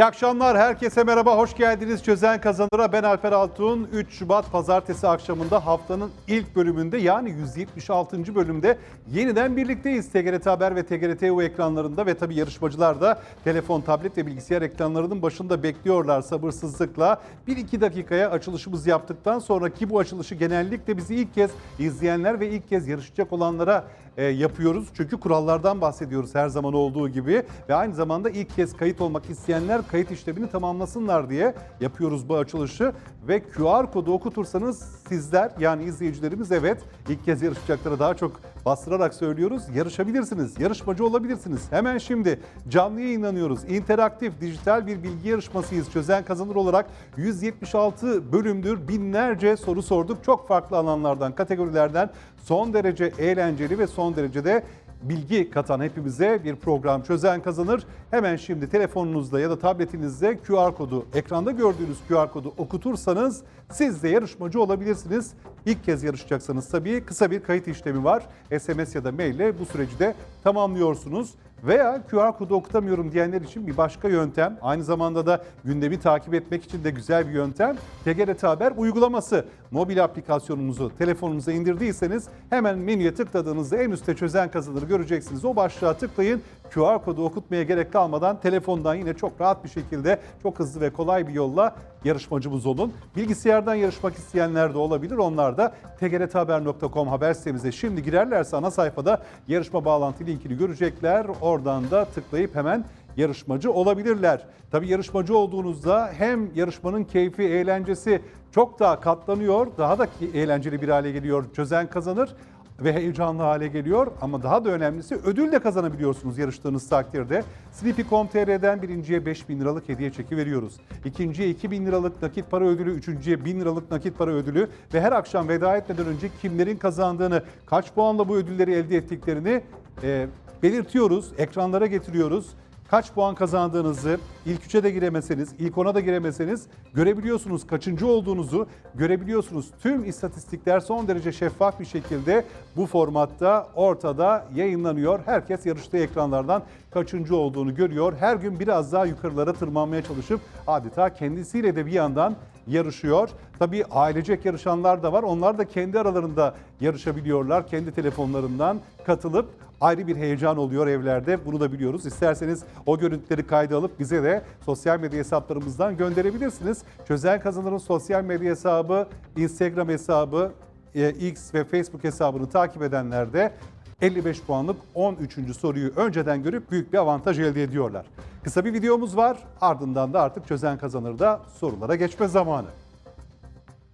İyi akşamlar, herkese merhaba, hoş geldiniz Çözen Kazanır'a. Ben Alper Altun. 3 Şubat Pazartesi akşamında haftanın ilk bölümünde yani 176. bölümde yeniden birlikteyiz. TGRT Haber ve TGRT EU ekranlarında ve tabii yarışmacılar da telefon, tablet ve bilgisayar ekranlarının başında bekliyorlar sabırsızlıkla. 1-2 dakikaya açılışımızı yaptıktan sonraki bu açılışı genellikle bizi ilk kez izleyenler ve ilk kez yarışacak olanlara e, yapıyoruz. Çünkü kurallardan bahsediyoruz her zaman olduğu gibi ve aynı zamanda ilk kez kayıt olmak isteyenler kayıt işlemini tamamlasınlar diye yapıyoruz bu açılışı ve QR kodu okutursanız sizler yani izleyicilerimiz evet ilk kez yarışacaklara daha çok bastırarak söylüyoruz. Yarışabilirsiniz, yarışmacı olabilirsiniz. Hemen şimdi canlı yayınlanıyoruz. İnteraktif, dijital bir bilgi yarışmasıyız. Çözen kazanır olarak 176 bölümdür binlerce soru sorduk. Çok farklı alanlardan, kategorilerden son derece eğlenceli ve son derecede bilgi katan hepimize bir program çözen kazanır. Hemen şimdi telefonunuzda ya da tabletinizde QR kodu, ekranda gördüğünüz QR kodu okutursanız siz de yarışmacı olabilirsiniz. İlk kez yarışacaksanız tabii kısa bir kayıt işlemi var. SMS ya da mail ile bu süreci de tamamlıyorsunuz. Veya QR kodu okutamıyorum diyenler için bir başka yöntem. Aynı zamanda da gündemi takip etmek için de güzel bir yöntem. TGRT Haber uygulaması. Mobil aplikasyonumuzu telefonunuza indirdiyseniz hemen menüye tıkladığınızda en üstte çözen kazanır göreceksiniz. O başlığa tıklayın. QR kodu okutmaya gerek kalmadan telefondan yine çok rahat bir şekilde çok hızlı ve kolay bir yolla yarışmacımız olun. Bilgisayardan yarışmak isteyenler de olabilir. Onlar da tgrthaber.com haber sitemize şimdi girerlerse ana sayfada yarışma bağlantı linkini görecekler. Oradan da tıklayıp hemen yarışmacı olabilirler. Tabii yarışmacı olduğunuzda hem yarışmanın keyfi, eğlencesi çok daha katlanıyor, daha da eğlenceli bir hale geliyor. Çözen kazanır ve heyecanlı hale geliyor ama daha da önemlisi ödül de kazanabiliyorsunuz yarıştığınız takdirde. Sleepy.com.tr'den birinciye 5000 liralık hediye çeki veriyoruz. İkinciye 2000 liralık nakit para ödülü, üçüncüye 1000 liralık nakit para ödülü ve her akşam veda etmeden önce kimlerin kazandığını, kaç puanla bu ödülleri elde ettiklerini e, belirtiyoruz, ekranlara getiriyoruz kaç puan kazandığınızı, ilk üçe de giremeseniz, ilk ona da giremeseniz görebiliyorsunuz. Kaçıncı olduğunuzu görebiliyorsunuz. Tüm istatistikler son derece şeffaf bir şekilde bu formatta ortada yayınlanıyor. Herkes yarıştığı ekranlardan kaçıncı olduğunu görüyor. Her gün biraz daha yukarılara tırmanmaya çalışıp adeta kendisiyle de bir yandan yarışıyor. Tabii ailecek yarışanlar da var. Onlar da kendi aralarında yarışabiliyorlar. Kendi telefonlarından katılıp ayrı bir heyecan oluyor evlerde. Bunu da biliyoruz. İsterseniz o görüntüleri kayda alıp bize de sosyal medya hesaplarımızdan gönderebilirsiniz. Çözen Kazanır'ın sosyal medya hesabı, Instagram hesabı, e, X ve Facebook hesabını takip edenler de 55 puanlık 13. soruyu önceden görüp büyük bir avantaj elde ediyorlar. Kısa bir videomuz var. Ardından da artık Çözen Kazanır'da sorulara geçme zamanı.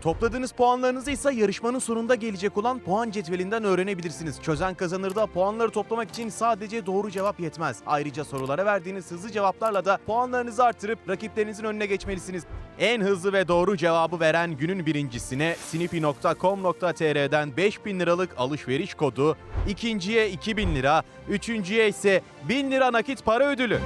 Topladığınız puanlarınızı ise yarışmanın sonunda gelecek olan puan cetvelinden öğrenebilirsiniz. Çözen kazanırda puanları toplamak için sadece doğru cevap yetmez. Ayrıca sorulara verdiğiniz hızlı cevaplarla da puanlarınızı artırıp rakiplerinizin önüne geçmelisiniz. En hızlı ve doğru cevabı veren günün birincisine snipi.com.tr'den 5000 liralık alışveriş kodu, ikinciye 2000 lira, üçüncüye ise 1000 lira nakit para ödülü.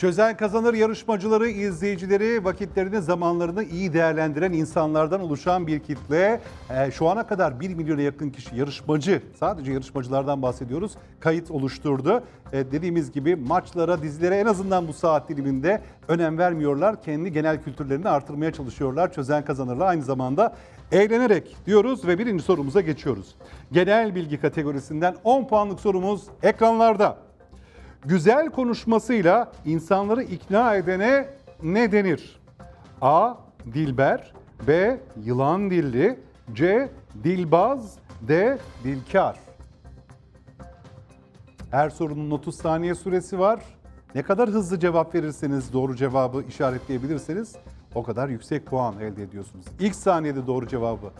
Çözen kazanır yarışmacıları, izleyicileri, vakitlerini, zamanlarını iyi değerlendiren insanlardan oluşan bir kitle. Ee, şu ana kadar 1 milyona yakın kişi yarışmacı, sadece yarışmacılardan bahsediyoruz, kayıt oluşturdu. Ee, dediğimiz gibi maçlara, dizilere en azından bu saat diliminde önem vermiyorlar. Kendi genel kültürlerini artırmaya çalışıyorlar. Çözen kazanırla aynı zamanda eğlenerek diyoruz ve birinci sorumuza geçiyoruz. Genel bilgi kategorisinden 10 puanlık sorumuz ekranlarda. Güzel konuşmasıyla insanları ikna edene ne denir? A. Dilber B. Yılan dilli C. Dilbaz D. Dilkar Her sorunun 30 saniye süresi var. Ne kadar hızlı cevap verirseniz doğru cevabı işaretleyebilirseniz o kadar yüksek puan elde ediyorsunuz. İlk saniyede doğru cevabı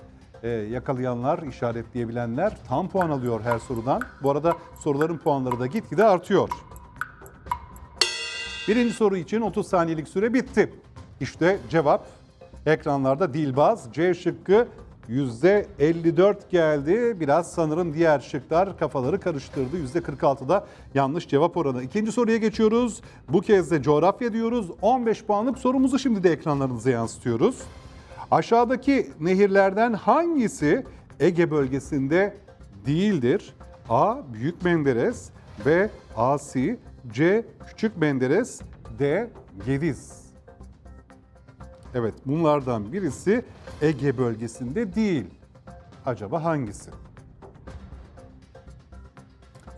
e, yakalayanlar, işaretleyebilenler tam puan alıyor her sorudan. Bu arada soruların puanları da gitgide artıyor. Birinci soru için 30 saniyelik süre bitti. İşte cevap ekranlarda Dilbaz C şıkkı %54 geldi. Biraz sanırım diğer şıklar kafaları karıştırdı. %46'da yanlış cevap oranı. İkinci soruya geçiyoruz. Bu kez de coğrafya diyoruz. 15 puanlık sorumuzu şimdi de ekranlarınıza yansıtıyoruz. Aşağıdaki nehirlerden hangisi Ege bölgesinde değildir? A. Büyük Menderes B. Asi C. Küçük Menderes D. Gediz Evet bunlardan birisi Ege bölgesinde değil. Acaba hangisi?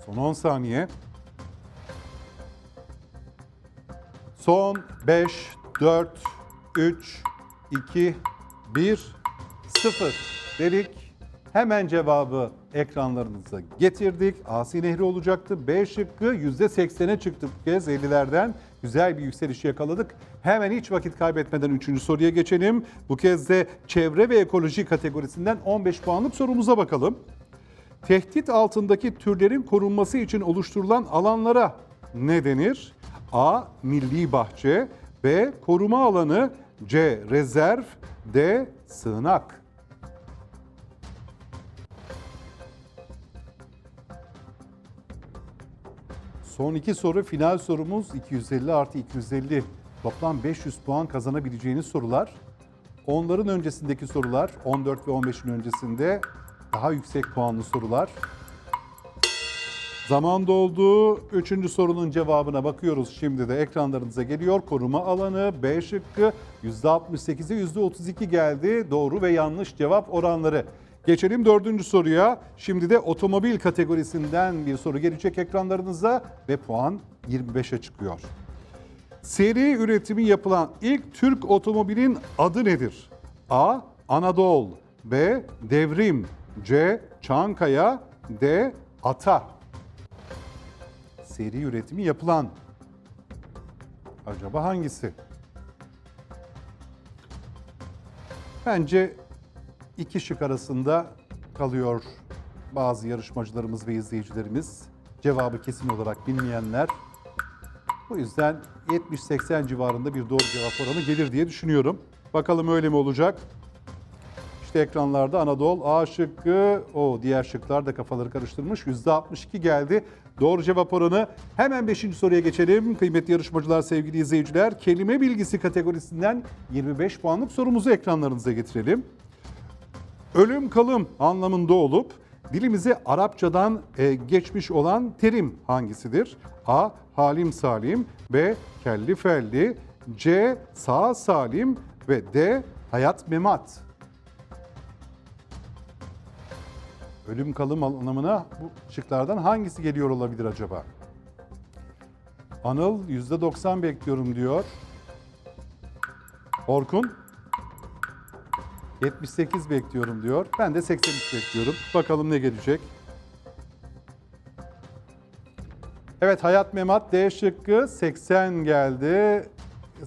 Son 10 saniye. Son 5, 4, 3, 2, 1, 0 dedik. Hemen cevabı ekranlarınıza getirdik. Asi Nehri olacaktı. B şıkkı %80'e çıktı bu kez 50'lerden. Güzel bir yükseliş yakaladık. Hemen hiç vakit kaybetmeden 3. soruya geçelim. Bu kez de çevre ve ekoloji kategorisinden 15 puanlık sorumuza bakalım. Tehdit altındaki türlerin korunması için oluşturulan alanlara ne denir? A. Milli bahçe B. Koruma alanı C. Rezerv D. Sığınak Son iki soru final sorumuz 250 artı 250 toplam 500 puan kazanabileceğiniz sorular. Onların öncesindeki sorular 14 ve 15'in öncesinde daha yüksek puanlı sorular. Zaman doldu. Üçüncü sorunun cevabına bakıyoruz. Şimdi de ekranlarınıza geliyor. Koruma alanı B şıkkı %68'e %32 geldi. Doğru ve yanlış cevap oranları. Geçelim dördüncü soruya. Şimdi de otomobil kategorisinden bir soru gelecek ekranlarınıza ve puan 25'e çıkıyor. Seri üretimi yapılan ilk Türk otomobilin adı nedir? A. Anadolu B. Devrim C. Çankaya D. Ata Seri üretimi yapılan acaba hangisi? Bence iki şık arasında kalıyor bazı yarışmacılarımız ve izleyicilerimiz. Cevabı kesin olarak bilmeyenler. Bu yüzden 70-80 civarında bir doğru cevap oranı gelir diye düşünüyorum. Bakalım öyle mi olacak? İşte ekranlarda Anadolu A şıkkı, o diğer şıklar da kafaları karıştırmış. %62 geldi. Doğru cevap oranı. Hemen 5. soruya geçelim. Kıymetli yarışmacılar, sevgili izleyiciler. Kelime bilgisi kategorisinden 25 puanlık sorumuzu ekranlarınıza getirelim. Ölüm kalım anlamında olup dilimize Arapçadan e, geçmiş olan terim hangisidir? A. Halim salim B. Kelli felli C. Sağ salim ve D. Hayat memat. Ölüm kalım anlamına bu şıklardan hangisi geliyor olabilir acaba? Anıl %90 bekliyorum diyor. Orkun 78 bekliyorum diyor. Ben de 83 bekliyorum. Bakalım ne gelecek. Evet Hayat Memat D şıkkı 80 geldi.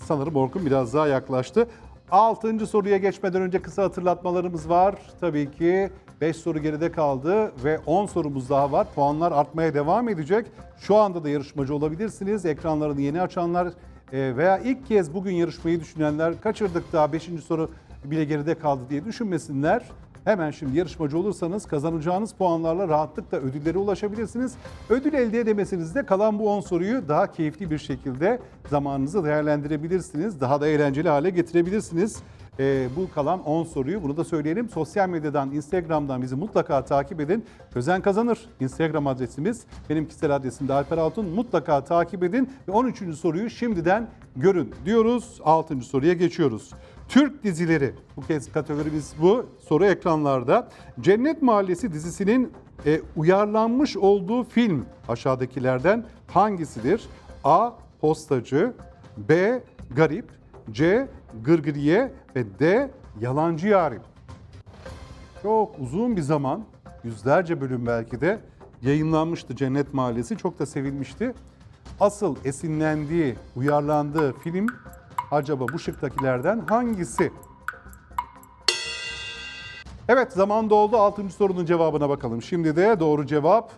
Sanırım Orkun biraz daha yaklaştı. Altıncı soruya geçmeden önce kısa hatırlatmalarımız var. Tabii ki 5 soru geride kaldı ve 10 sorumuz daha var. Puanlar artmaya devam edecek. Şu anda da yarışmacı olabilirsiniz. Ekranlarını yeni açanlar e, veya ilk kez bugün yarışmayı düşünenler kaçırdık daha 5. soru bile geride kaldı diye düşünmesinler. Hemen şimdi yarışmacı olursanız kazanacağınız puanlarla rahatlıkla ödüllere ulaşabilirsiniz. Ödül elde edemeseniz de kalan bu 10 soruyu daha keyifli bir şekilde zamanınızı değerlendirebilirsiniz. Daha da eğlenceli hale getirebilirsiniz. Ee, bu kalan 10 soruyu bunu da söyleyelim. Sosyal medyadan, Instagram'dan bizi mutlaka takip edin. Çözen kazanır. Instagram adresimiz. Benim kişisel adresim de Alper Altun. Mutlaka takip edin ve 13. soruyu şimdiden görün diyoruz. 6. soruya geçiyoruz. Türk dizileri, bu kez kategorimiz bu, soru ekranlarda. Cennet Mahallesi dizisinin e, uyarlanmış olduğu film aşağıdakilerden hangisidir? A. Postacı B. Garip C. Gırgıriye ve D. Yalancı Yarim. Çok uzun bir zaman, yüzlerce bölüm belki de yayınlanmıştı Cennet Mahallesi. Çok da sevilmişti. Asıl esinlendiği, uyarlandığı film acaba bu şıktakilerden hangisi? Evet zaman doldu. Altıncı sorunun cevabına bakalım. Şimdi de doğru cevap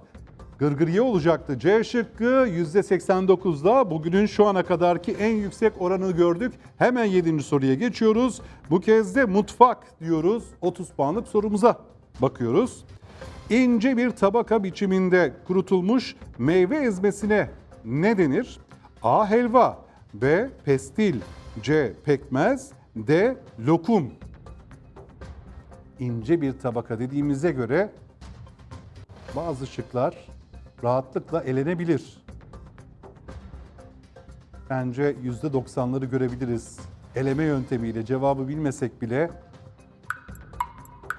Gırgırye olacaktı. C şıkkı %89'da bugünün şu ana kadarki en yüksek oranını gördük. Hemen 7. soruya geçiyoruz. Bu kez de mutfak diyoruz. 30 puanlık sorumuza bakıyoruz. İnce bir tabaka biçiminde kurutulmuş meyve ezmesine ne denir? A. Helva B. Pestil C. Pekmez D. Lokum ince bir tabaka dediğimize göre bazı şıklar rahatlıkla elenebilir. Bence %90'ları görebiliriz. Eleme yöntemiyle cevabı bilmesek bile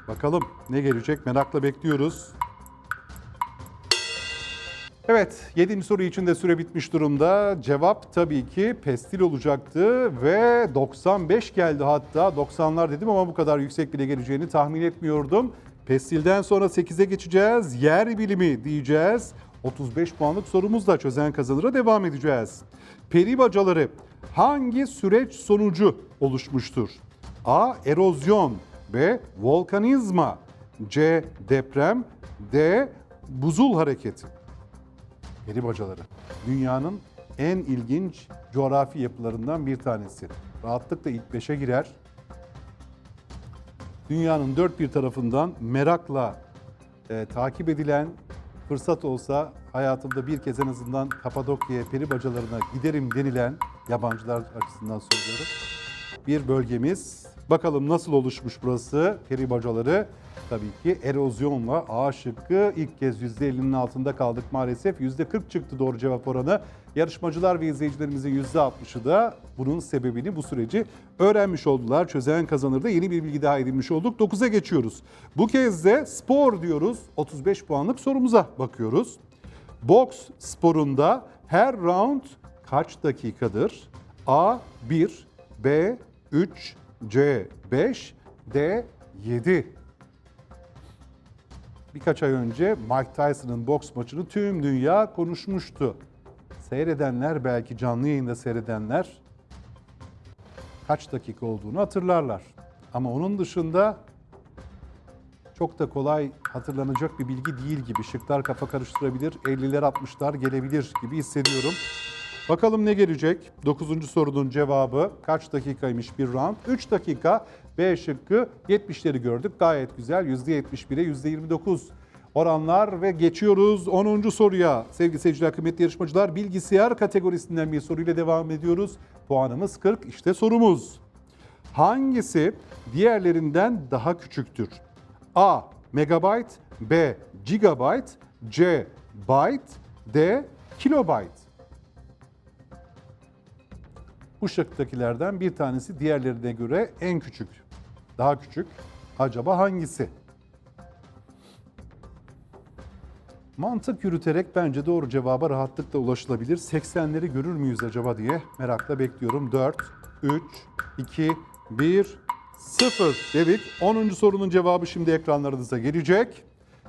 bakalım ne gelecek merakla bekliyoruz. Evet, 7. soru için de süre bitmiş durumda. Cevap tabii ki pestil olacaktı ve 95 geldi hatta. 90'lar dedim ama bu kadar yüksek bile geleceğini tahmin etmiyordum. Pestilden sonra 8'e geçeceğiz. Yer bilimi diyeceğiz. 35 puanlık sorumuzla çözen kazanıra devam edeceğiz. Peri bacaları hangi süreç sonucu oluşmuştur? A. Erozyon B. Volkanizma C. Deprem D. Buzul hareketi Peri bacaları. Dünyanın en ilginç coğrafi yapılarından bir tanesi. Rahatlıkla ilk beşe girer. Dünyanın dört bir tarafından merakla e, takip edilen fırsat olsa hayatımda bir kez en azından Kapadokya'ya peri bacalarına giderim denilen yabancılar açısından söylüyorum. Bir bölgemiz. Bakalım nasıl oluşmuş burası peri bacaları. Tabii ki erozyonla A şıkkı ilk kez %50'nin altında kaldık maalesef. %40 çıktı doğru cevap oranı. Yarışmacılar ve izleyicilerimizin %60'ı da bunun sebebini, bu süreci öğrenmiş oldular. Çözen kazanırda yeni bir bilgi daha edinmiş olduk. 9'a geçiyoruz. Bu kez de spor diyoruz. 35 puanlık sorumuza bakıyoruz. Boks sporunda her round kaç dakikadır? A 1, B 3, C 5, D 7. Birkaç ay önce Mike Tyson'ın boks maçını tüm dünya konuşmuştu. Seyredenler belki canlı yayında seyredenler kaç dakika olduğunu hatırlarlar. Ama onun dışında çok da kolay hatırlanacak bir bilgi değil gibi. Şıklar kafa karıştırabilir, 50'ler 60'lar gelebilir gibi hissediyorum. Bakalım ne gelecek? 9. sorunun cevabı kaç dakikaymış bir round? 3 dakika B şıkkı 70'leri gördük. Gayet güzel. %71'e %29 oranlar ve geçiyoruz 10. soruya. Sevgili seyirciler, kıymetli yarışmacılar bilgisayar kategorisinden bir soruyla devam ediyoruz. Puanımız 40. İşte sorumuz. Hangisi diğerlerinden daha küçüktür? A. Megabyte B. Gigabyte C. Byte D. Kilobyte bu şıktakilerden bir tanesi diğerlerine göre en küçük. Daha küçük. Acaba hangisi? Mantık yürüterek bence doğru cevaba rahatlıkla ulaşılabilir. 80'leri görür müyüz acaba diye merakla bekliyorum. 4, 3, 2, 1, 0 dedik. 10. sorunun cevabı şimdi ekranlarınıza gelecek.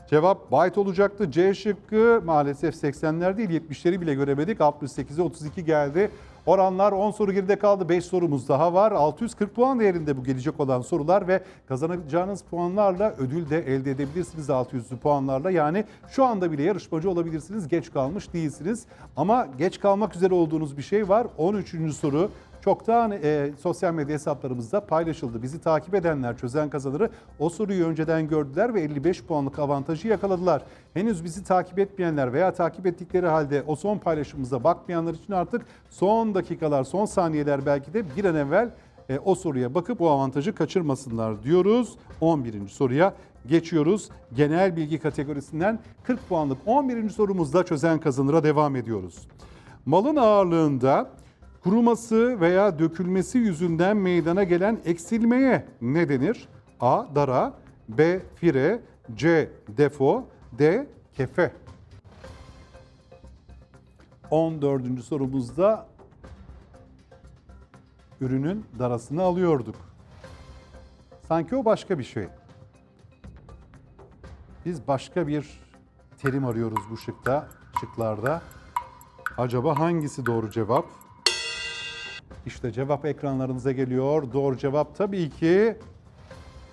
Cevap byte olacaktı. C şıkkı maalesef 80'ler değil 70'leri bile göremedik. 68'e 32 geldi. Oranlar 10 soru geride kaldı. 5 sorumuz daha var. 640 puan değerinde bu gelecek olan sorular ve kazanacağınız puanlarla ödül de elde edebilirsiniz 600'lü puanlarla. Yani şu anda bile yarışmacı olabilirsiniz. Geç kalmış değilsiniz. Ama geç kalmak üzere olduğunuz bir şey var. 13. soru çoktan e, sosyal medya hesaplarımızda paylaşıldı. Bizi takip edenler çözen kazanırı o soruyu önceden gördüler ve 55 puanlık avantajı yakaladılar. Henüz bizi takip etmeyenler veya takip ettikleri halde o son paylaşımımıza bakmayanlar için artık son dakikalar, son saniyeler belki de bir an evvel e, o soruya bakıp bu avantajı kaçırmasınlar diyoruz. 11. soruya geçiyoruz. Genel bilgi kategorisinden 40 puanlık 11. sorumuzda çözen kazanıra devam ediyoruz. Malın ağırlığında kuruması veya dökülmesi yüzünden meydana gelen eksilmeye ne denir? A. Dara B. Fire C. Defo D. Kefe 14. sorumuzda ürünün darasını alıyorduk. Sanki o başka bir şey. Biz başka bir terim arıyoruz bu şıkta, şıklarda. Acaba hangisi doğru cevap? İşte cevap ekranlarınıza geliyor. Doğru cevap tabii ki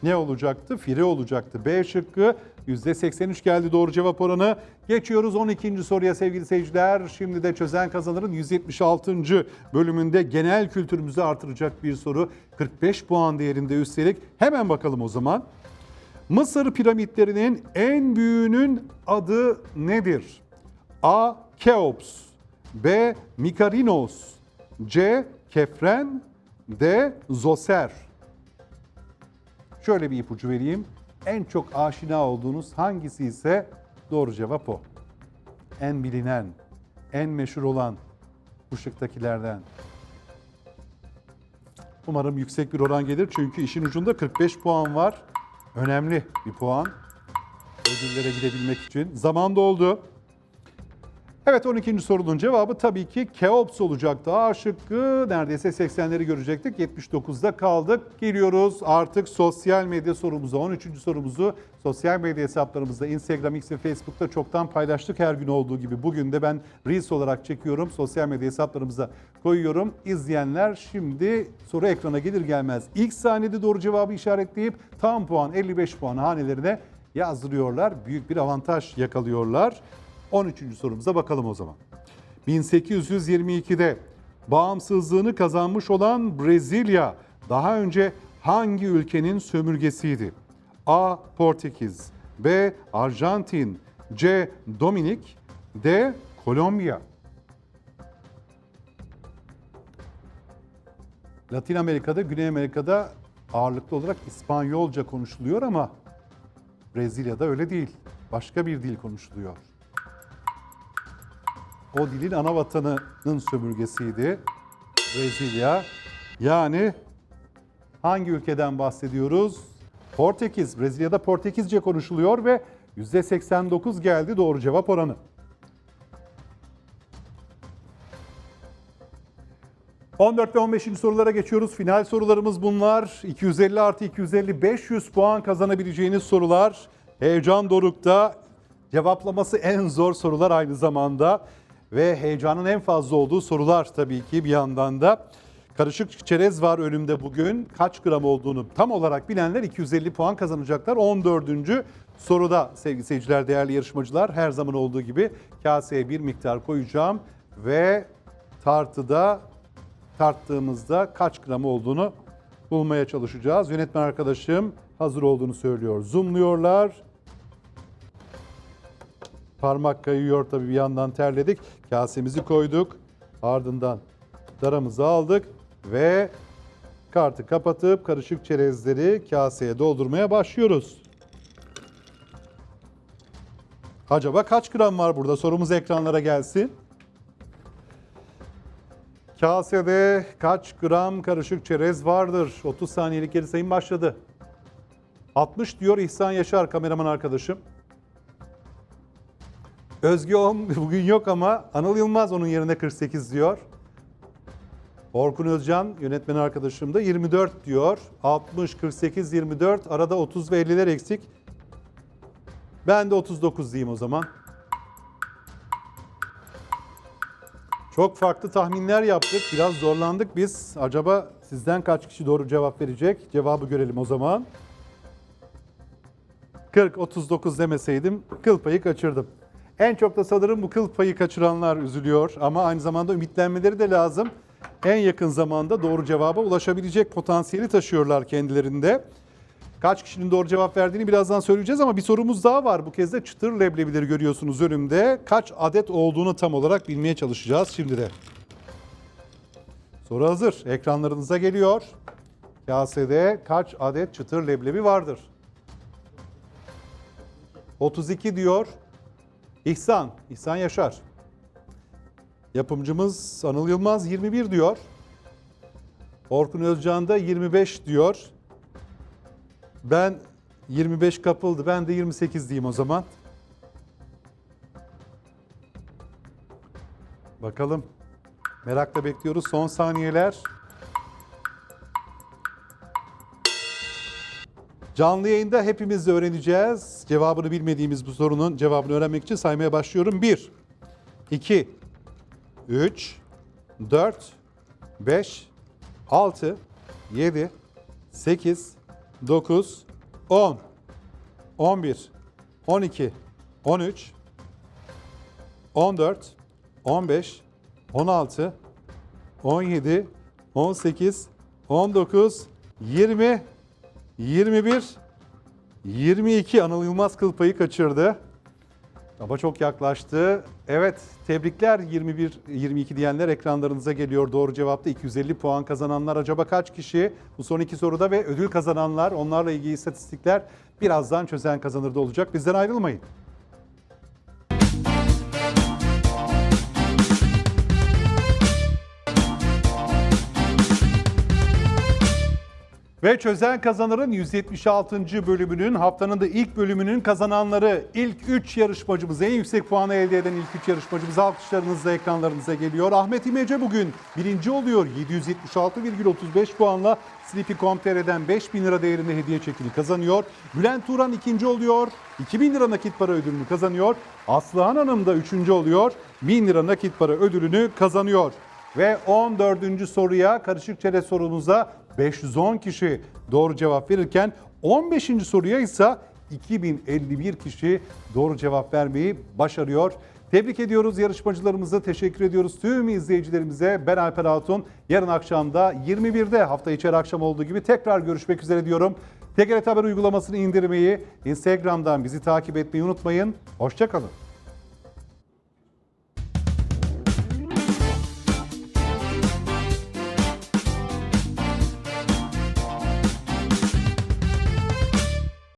ne olacaktı? Fire olacaktı. B şıkkı %83 geldi doğru cevap oranı. Geçiyoruz 12. soruya sevgili seyirciler. Şimdi de çözen kazanırın 176. bölümünde genel kültürümüzü artıracak bir soru. 45 puan değerinde üstelik. Hemen bakalım o zaman. Mısır piramitlerinin en büyüğünün adı nedir? A. Keops B. Mikarinos C. Kefren D. Zoser Şöyle bir ipucu vereyim. En çok aşina olduğunuz hangisi ise doğru cevap o. En bilinen, en meşhur olan bu şıktakilerden. Umarım yüksek bir oran gelir çünkü işin ucunda 45 puan var. Önemli bir puan. Ödüllere gidebilmek için. Zaman doldu. Evet 12. sorunun cevabı tabii ki Keops olacaktı. A şıkkı neredeyse 80'leri görecektik. 79'da kaldık. Geliyoruz artık sosyal medya sorumuza. 13. sorumuzu sosyal medya hesaplarımızda Instagram, X ve Facebook'ta çoktan paylaştık her gün olduğu gibi. Bugün de ben Reels olarak çekiyorum. Sosyal medya hesaplarımıza koyuyorum. İzleyenler şimdi soru ekrana gelir gelmez ilk saniyede doğru cevabı işaretleyip tam puan 55 puan hanelerine yazdırıyorlar. Büyük bir avantaj yakalıyorlar. 13. sorumuza bakalım o zaman. 1822'de bağımsızlığını kazanmış olan Brezilya daha önce hangi ülkenin sömürgesiydi? A. Portekiz B. Arjantin C. Dominik D. Kolombiya Latin Amerika'da, Güney Amerika'da ağırlıklı olarak İspanyolca konuşuluyor ama Brezilya'da öyle değil. Başka bir dil konuşuluyor. O dilin ana vatanının sömürgesiydi Brezilya. Yani hangi ülkeden bahsediyoruz? Portekiz. Brezilya'da Portekizce konuşuluyor ve %89 geldi doğru cevap oranı. 14 ve 15. sorulara geçiyoruz. Final sorularımız bunlar. 250 artı 250 500 puan kazanabileceğiniz sorular. Heyecan dorukta. Cevaplaması en zor sorular aynı zamanda. Ve heyecanın en fazla olduğu sorular tabii ki bir yandan da. Karışık çerez var önümde bugün. Kaç gram olduğunu tam olarak bilenler 250 puan kazanacaklar. 14. soruda sevgili seyirciler, değerli yarışmacılar her zaman olduğu gibi kaseye bir miktar koyacağım ve tartıda tarttığımızda kaç gram olduğunu bulmaya çalışacağız. Yönetmen arkadaşım hazır olduğunu söylüyor. Zoomluyorlar. Parmak kayıyor tabii bir yandan terledik. Kasemizi koyduk. Ardından daramızı aldık ve kartı kapatıp karışık çerezleri kaseye doldurmaya başlıyoruz. Acaba kaç gram var burada? Sorumuz ekranlara gelsin. Kasede kaç gram karışık çerez vardır? 30 saniyelik geri sayım başladı. 60 diyor İhsan Yaşar kameraman arkadaşım. Özge Oğum bugün yok ama Anıl Yılmaz onun yerine 48 diyor. Orkun Özcan yönetmen arkadaşım da 24 diyor. 60, 48, 24 arada 30 ve 50'ler eksik. Ben de 39 diyeyim o zaman. Çok farklı tahminler yaptık. Biraz zorlandık biz. Acaba sizden kaç kişi doğru cevap verecek? Cevabı görelim o zaman. 40, 39 demeseydim kıl payı kaçırdım. En çok da sanırım bu kıl payı kaçıranlar üzülüyor ama aynı zamanda ümitlenmeleri de lazım. En yakın zamanda doğru cevaba ulaşabilecek potansiyeli taşıyorlar kendilerinde. Kaç kişinin doğru cevap verdiğini birazdan söyleyeceğiz ama bir sorumuz daha var. Bu kez de çıtır leblebileri görüyorsunuz önümde. Kaç adet olduğunu tam olarak bilmeye çalışacağız şimdi de. Soru hazır. Ekranlarınıza geliyor. Kasede kaç adet çıtır leblebi vardır? 32 diyor. İhsan, İhsan Yaşar. Yapımcımız Anıl Yılmaz 21 diyor. Orkun Özcan da 25 diyor. Ben 25 kapıldı. Ben de 28 diyeyim o zaman. Bakalım. Merakla bekliyoruz. Son saniyeler. Canlı yayında hepimiz de öğreneceğiz. Cevabını bilmediğimiz bu sorunun cevabını öğrenmek için saymaya başlıyorum. 1, 2, 3, 4, 5, 6, 7, 8, 9, 10, 11, 12, 13, 14, 15, 16, 17, 18, 19, 20, 21, 22 Anıl Yılmaz kıl payı kaçırdı. Ama çok yaklaştı. Evet, tebrikler 21 22 diyenler ekranlarınıza geliyor. Doğru cevapta 250 puan kazananlar acaba kaç kişi? Bu son iki soruda ve ödül kazananlar, onlarla ilgili istatistikler birazdan çözen kazanırda olacak. Bizden ayrılmayın. Ve Çözen Kazanır'ın 176. bölümünün haftanın da ilk bölümünün kazananları ilk 3 yarışmacımız en yüksek puanı elde eden ilk 3 yarışmacımız alkışlarınızla ekranlarınıza geliyor. Ahmet İmece bugün birinci oluyor 776,35 puanla Sleepy.com.tr'den 5000 lira değerinde hediye çekini kazanıyor. Bülent Turan ikinci oluyor 2000 lira nakit para ödülünü kazanıyor. Aslıhan Hanım da üçüncü oluyor 1000 lira nakit para ödülünü kazanıyor. Ve 14. soruya karışık çerez sorumuza 510 kişi doğru cevap verirken 15. soruya ise 2051 kişi doğru cevap vermeyi başarıyor. Tebrik ediyoruz yarışmacılarımızı, teşekkür ediyoruz tüm izleyicilerimize. Ben Alper Altun. Yarın akşamda 21'de hafta içi her akşam olduğu gibi tekrar görüşmek üzere diyorum. TGRT Haber uygulamasını indirmeyi, Instagram'dan bizi takip etmeyi unutmayın. Hoşçakalın.